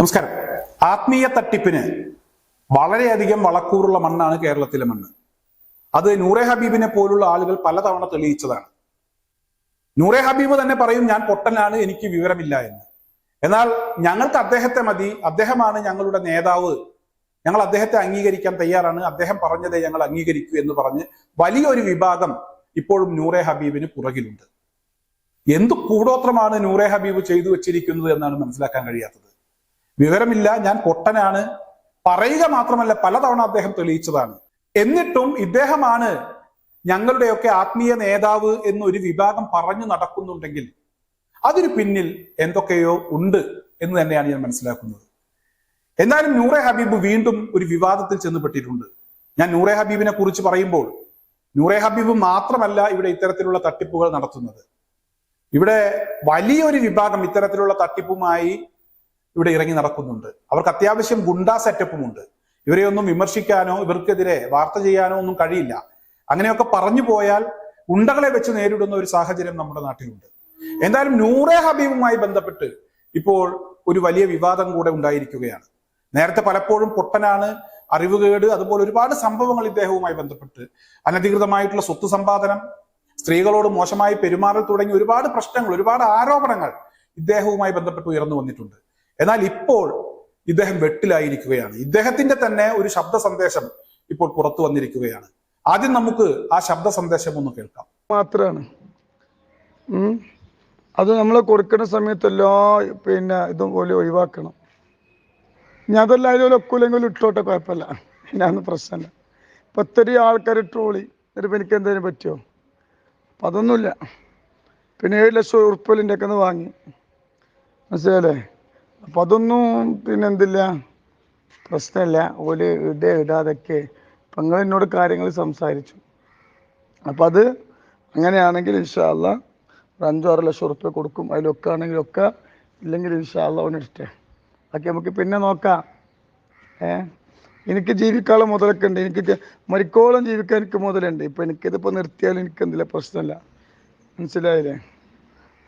നമസ്കാരം. ആത്മീയ തട്ടിപ്പിന് വളരെയധികം വളക്കൂറുള്ള മണ്ണാണ് കേരളത്തിലെ മണ്ണ്. അത് നൂറെ ഹബീബിനെ പോലുള്ള ആളുകൾ പലതവണ തെളിയിച്ചതാണ്. നൂറെ ഹബീബ് തന്നെ പറയും ഞാൻ പൊട്ടനാണ് എനിക്ക് വിവരമില്ല എന്ന്. എന്നാൽ ഞങ്ങൾക്ക് അദ്ദേഹത്തെ മതി. അദ്ദേഹമാണ് ഞങ്ങളുടെ നേതാവ്. ഞങ്ങൾ അദ്ദേഹത്തെ അംഗീകരിക്കാൻ തയ്യാറാണ്. അദ്ദേഹം പറഞ്ഞതേ ഞങ്ങൾ അംഗീകരിക്കൂ എന്ന് പറഞ്ഞ് വലിയൊരു വിഭാഗം ഇപ്പോഴും നൂറെ ഹബീബിന് പുറകിലുണ്ട്. എന്ത് കൂടോത്രമാണ് നൂറെ ഹബീബ് ചെയ്തു വെച്ചിരിക്കുന്നത് എന്നാണ് മനസ്സിലാക്കാൻ കഴിയാത്തത്? വിവരമില്ല ഞാൻ പൊട്ടനാണ്. പറയുക മാത്രമല്ല പലതവണ അദ്ദേഹം തെളിയിച്ചതാണ്. എന്നിട്ടും ഇദ്ദേഹമാണ് ഞങ്ങളുടെയൊക്കെ ആത്മീയ നേതാവ് എന്നൊരു വിഭാഗം പറഞ്ഞു നടക്കുന്നുണ്ടെങ്കിൽ അതിന് പിന്നിൽ എന്തൊക്കെയോ ഉണ്ട് എന്ന് തന്നെയാണ് ഞാൻ മനസ്സിലാക്കുന്നത്. എന്നാലും നൂറെ ഹബീബ് വീണ്ടും ഒരു വിവാദത്തിൽ ചെന്നുപെട്ടിട്ടുണ്ട്. ഞാൻ നൂറെ ഹബീബിനെ കുറിച്ച് പറയുമ്പോൾ നൂറെ ഹബീബ് മാത്രമല്ല ഇവിടെ ഇത്തരത്തിലുള്ള തട്ടിപ്പുകൾ നടത്തുന്നത്. ഇവിടെ വലിയൊരു വിഭാഗം ഇത്തരത്തിലുള്ള തട്ടിപ്പുമായി ഇവിടെ ഇറങ്ങി നടക്കുന്നുണ്ട്. അവർക്ക് അത്യാവശ്യം ഗുണ്ടാ സെറ്റപ്പും ഉണ്ട് ഇവരെ ഒന്നും വിമർശിക്കാനോ ഇവർക്കെതിരെ വാർത്ത ചെയ്യാനോ ഒന്നും കഴിയില്ല. അങ്ങനെയൊക്കെ പറഞ്ഞു പോയാൽ ഉണ്ടകളെ വെച്ച് നേരിടുന്ന ഒരു സാഹചര്യം നമ്മുടെ നാട്ടിലുണ്ട്. എന്തായാലും നൂറെ ഹബീബുമായി ബന്ധപ്പെട്ട് ഇപ്പോൾ ഒരു വലിയ വിവാദം കൂടെ ഉണ്ടായിരിക്കുകയാണ്. നേരത്തെ പലപ്പോഴും പൊട്ടനാണ് അറിവുകേട് അതുപോലെ ഒരുപാട് സംഭവങ്ങൾ ഇദ്ദേഹവുമായി ബന്ധപ്പെട്ട് അനധികൃതമായിട്ടുള്ള സ്വത്ത് സമ്പാദനം സ്ത്രീകളോട് മോശമായി പെരുമാറൽ തുടങ്ങി ഒരുപാട് പ്രശ്നങ്ങൾ ഒരുപാട് ആരോപണങ്ങൾ ഇദ്ദേഹവുമായി ബന്ധപ്പെട്ട് ഉയർന്നു വന്നിട്ടുണ്ട്. എന്നാൽ ഇപ്പോൾ ഇദ്ദേഹം വെട്ടിലായിരിക്കുകയാണ്. ഇദ്ദേഹത്തിന്റെ തന്നെ ഒരു ശബ്ദ സന്ദേശം ഇപ്പോൾ പുറത്തു വന്നിരിക്കുകയാണ്. ആദ്യം നമുക്ക് ആ ശബ്ദ സന്ദേശം ഒന്ന് കേൾക്കാം. മാത്രമാണ് അത് നമ്മൾ കൊടുക്കുന്ന സമയത്ത് എല്ലാ പിന്നെ ഇതുപോലെ ഒഴിവാക്കണം. ഞാൻ അതെല്ലാവരും ഒക്കൂലെങ്കിലും ഇട്ടോട്ടെ കുഴപ്പമില്ല. ഞാനൊന്നും പ്രശ്നമില്ല ഇപ്പം ഒത്തിരി ആൾക്കാർ ട്രോളി. എന്നിട്ട് എനിക്ക് എന്തെങ്കിലും പറ്റുമോ അപ്പം അതൊന്നുമില്ല. പിന്നെ ഏഴ് ലക്ഷം ഉറുപ്പലിന്റെ ഒക്കെ ഒന്ന് വാങ്ങി. മനസ്സിലല്ലേ അപ്പം അതൊന്നും പിന്നെ എന്തില്ല. പ്രശ്നമില്ല ഓൽ ഇട ഇടാതൊക്കെ അപ്പം നിങ്ങൾ എന്നോട് കാര്യങ്ങൾ സംസാരിച്ചു. അപ്പം അത് അങ്ങനെയാണെങ്കിൽ ഇൻഷാല്ല ഒരു അഞ്ചോ ആറ് ലക്ഷം ഉറുപ്പ്യ കൊടുക്കും. അതിലൊക്കെ ആണെങ്കിൽ ഒക്കെ ഇല്ലെങ്കിൽ ഇൻഷാല്ല ഓനെടുത്തേ ബാക്കി നമുക്ക് പിന്നെ നോക്കാം. ഏ? എനിക്ക് ജീവിക്കാനുള്ള മുതലൊക്കെ ഉണ്ട്. എനിക്ക് മരിക്കോളം ജീവിക്കാൻ എനിക്ക് മുതലുണ്ട്. ഇപ്പം എനിക്കിതിപ്പോൾ നിർത്തിയാലും എനിക്ക് എന്തില്ല പ്രശ്നമില്ല മനസ്സിലായില്ലേ?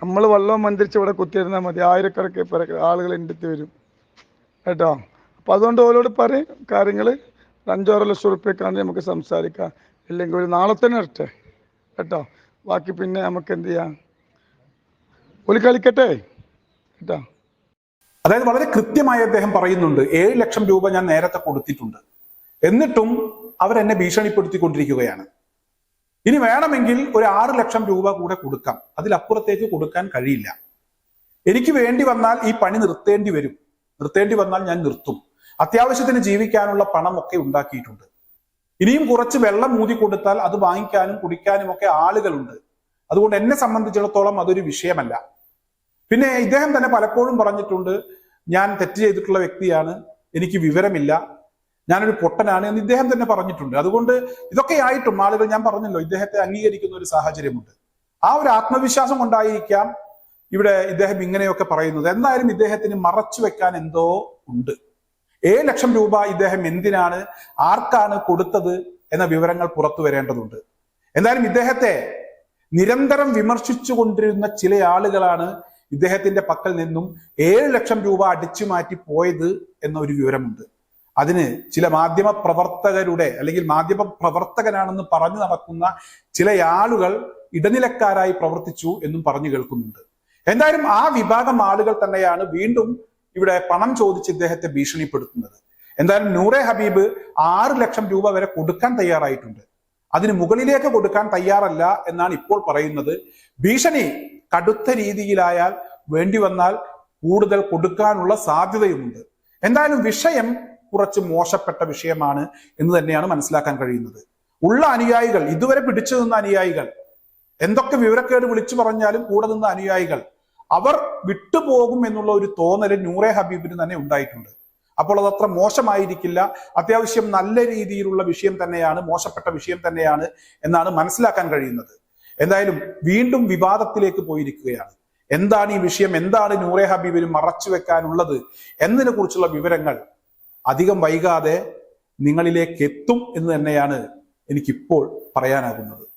നമ്മൾ വെള്ളം മന്ത്രിച്ച് ഇവിടെ കുത്തിയിരുന്നാൽ മതി. ആയിരക്കണക്കിന് പേരൊക്കെ ആളുകൾ എന്റെ അടുത്ത് വരും. കേട്ടോ? അപ്പോൾ അതുകൊണ്ട് ഓരോട് പറയും കാര്യങ്ങൾ അഞ്ചോറ് ലക്ഷം ഉറുപ്പ്യക്കാണ് നമുക്ക് സംസാരിക്കാം. ഇല്ലെങ്കിൽ ഒരു നാളെ തന്നെ ഇരട്ടെ കേട്ടോ? ബാക്കി പിന്നെ നമുക്ക് എന്ത് ചെയ്യാം? ഒരു കളിക്കട്ടെ? കേട്ടോ? അതായത് വളരെ കൃത്യമായി അദ്ദേഹം പറയുന്നുണ്ട് ഏഴ് ലക്ഷം രൂപ ഞാൻ നേരത്തെ കൊടുത്തിട്ടുണ്ട്. എന്നിട്ടും അവരെന്നെ ഭീഷണിപ്പെടുത്തിക്കൊണ്ടിരിക്കുകയാണ്. ഇനി വേണമെങ്കിൽ ഒരു ആറ് ലക്ഷം രൂപ കൂടെ കൊടുക്കാം. അതിലപ്പുറത്തേക്ക് കൊടുക്കാൻ കഴിയില്ല. എനിക്ക് വേണ്ടി വന്നാൽ ഈ പണി നിർത്തേണ്ടി വരും. നിർത്തേണ്ടി വന്നാൽ ഞാൻ നിർത്തും. അത്യാവശ്യത്തിന് ജീവിക്കാനുള്ള പണമൊക്കെ ഉണ്ടാക്കിയിട്ടുണ്ട്. ഇനിയും കുറച്ച് വെള്ളം ഊതി കൊടുത്താൽ അത് വാങ്ങിക്കാനും കുടിക്കാനും ഒക്കെ ആളുകളുണ്ട്. അതുകൊണ്ട് എന്നെ സംബന്ധിച്ചിടത്തോളം അതൊരു വിഷയമല്ല. പിന്നെ ഇദ്ദേഹം തന്നെ പലപ്പോഴും പറഞ്ഞിട്ടുണ്ട് ഞാൻ തെറ്റ് ചെയ്തിട്ടുള്ള വ്യക്തിയാണ്. എനിക്ക് വിവരമില്ല. ഞാനൊരു പൊട്ടനാണ് എന്ന് ഇദ്ദേഹം തന്നെ പറഞ്ഞിട്ടുണ്ട്. അതുകൊണ്ട് ഇതൊക്കെ ആയിട്ടും ആളുകൾ ഞാൻ പറഞ്ഞല്ലോ ഇദ്ദേഹത്തെ അംഗീകരിക്കുന്ന ഒരു സാഹചര്യമുണ്ട്. ആ ഒരു ആത്മവിശ്വാസം കൊണ്ടായിരിക്കാം ഇവിടെ ഇദ്ദേഹം ഇങ്ങനെയൊക്കെ പറയുന്നത്. എന്തായാലും ഇദ്ദേഹത്തിന് മറച്ചു വെക്കാൻ എന്തോ ഉണ്ട്. ഏഴ് ലക്ഷം രൂപ ഇദ്ദേഹം എന്തിനാണ് ആർക്കാണ് കൊടുത്തത് എന്ന വിവരങ്ങൾ പുറത്തു വരേണ്ടതുണ്ട്. എന്തായാലും ഇദ്ദേഹത്തെ നിരന്തരം വിമർശിച്ചു കൊണ്ടിരുന്ന ചില ആളുകളാണ് ഇദ്ദേഹത്തിന്റെ പക്കൽ നിന്നും ഏഴ് ലക്ഷം രൂപ അടിച്ചു മാറ്റി പോയത് എന്നൊരു വിവരമുണ്ട്. അതിന് ചില മാധ്യമ പ്രവർത്തകരുടെ അല്ലെങ്കിൽ മാധ്യമ പ്രവർത്തകനാണെന്ന് പറഞ്ഞു നടക്കുന്ന ചില ആളുകൾ ഇടനിലക്കാരായി പ്രവർത്തിച്ചു എന്നും പറഞ്ഞു കേൾക്കുന്നുണ്ട്. എന്തായാലും ആ വിഭാഗം ആളുകൾ തന്നെയാണ് വീണ്ടും ഇവിടെ പണം ചോദിച്ച് ഇദ്ദേഹത്തെ ഭീഷണിപ്പെടുത്തുന്നത്. എന്തായാലും നൂറെ ഹബീബ് ആറ് ലക്ഷം രൂപ വരെ കൊടുക്കാൻ തയ്യാറായിട്ടുണ്ട്. അതിന് മുകളിലേക്ക് കൊടുക്കാൻ തയ്യാറല്ല എന്നാണ് ഇപ്പോൾ പറയുന്നത്. ഭീഷണി കടുത്ത രീതിയിലായാൽ വേണ്ടി വന്നാൽ കൂടുതൽ കൊടുക്കാനുള്ള സാധ്യതയുമുണ്ട്. എന്തായാലും വിഷയം കുറച്ച് മോശപ്പെട്ട വിഷയമാണ് എന്ന് തന്നെയാണ് മനസ്സിലാക്കാൻ കഴിയുന്നത്. ഉള്ള അനുയായികൾ ഇതുവരെ പിടിച്ചു നിന്ന അനുയായികൾ എന്തൊക്കെ വിവരക്കേട് വിളിച്ചു പറഞ്ഞാലും കൂടെ നിന്ന അനുയായികൾ അവർ വിട്ടുപോകും എന്നുള്ള ഒരു തോന്നൽ നൂറെ ഹബീബിന് തന്നെ ഉണ്ടായിട്ടുണ്ട്. അപ്പോൾ അതത്ര മോശമായിരിക്കില്ല. അത്യാവശ്യം നല്ല രീതിയിലുള്ള വിഷയം തന്നെയാണ് മോശപ്പെട്ട വിഷയം തന്നെയാണ് എന്നാണ് മനസ്സിലാക്കാൻ കഴിയുന്നത്. എന്തായാലും വീണ്ടും വിവാദത്തിലേക്ക് പോയിരിക്കുകയാണ്. എന്താണ് ഈ വിഷയം? എന്താണ് നൂറെ ഹബീബിന് മറച്ചു വെക്കാനുള്ളത്? എന്നതിനെ കുറിച്ചുള്ള വിവരങ്ങൾ അധികം വൈകാതെ നിങ്ങളിലേക്ക് എത്തും എന്ന് തന്നെയാണ് എനിക്കിപ്പോൾ പറയാനാകുന്നത്.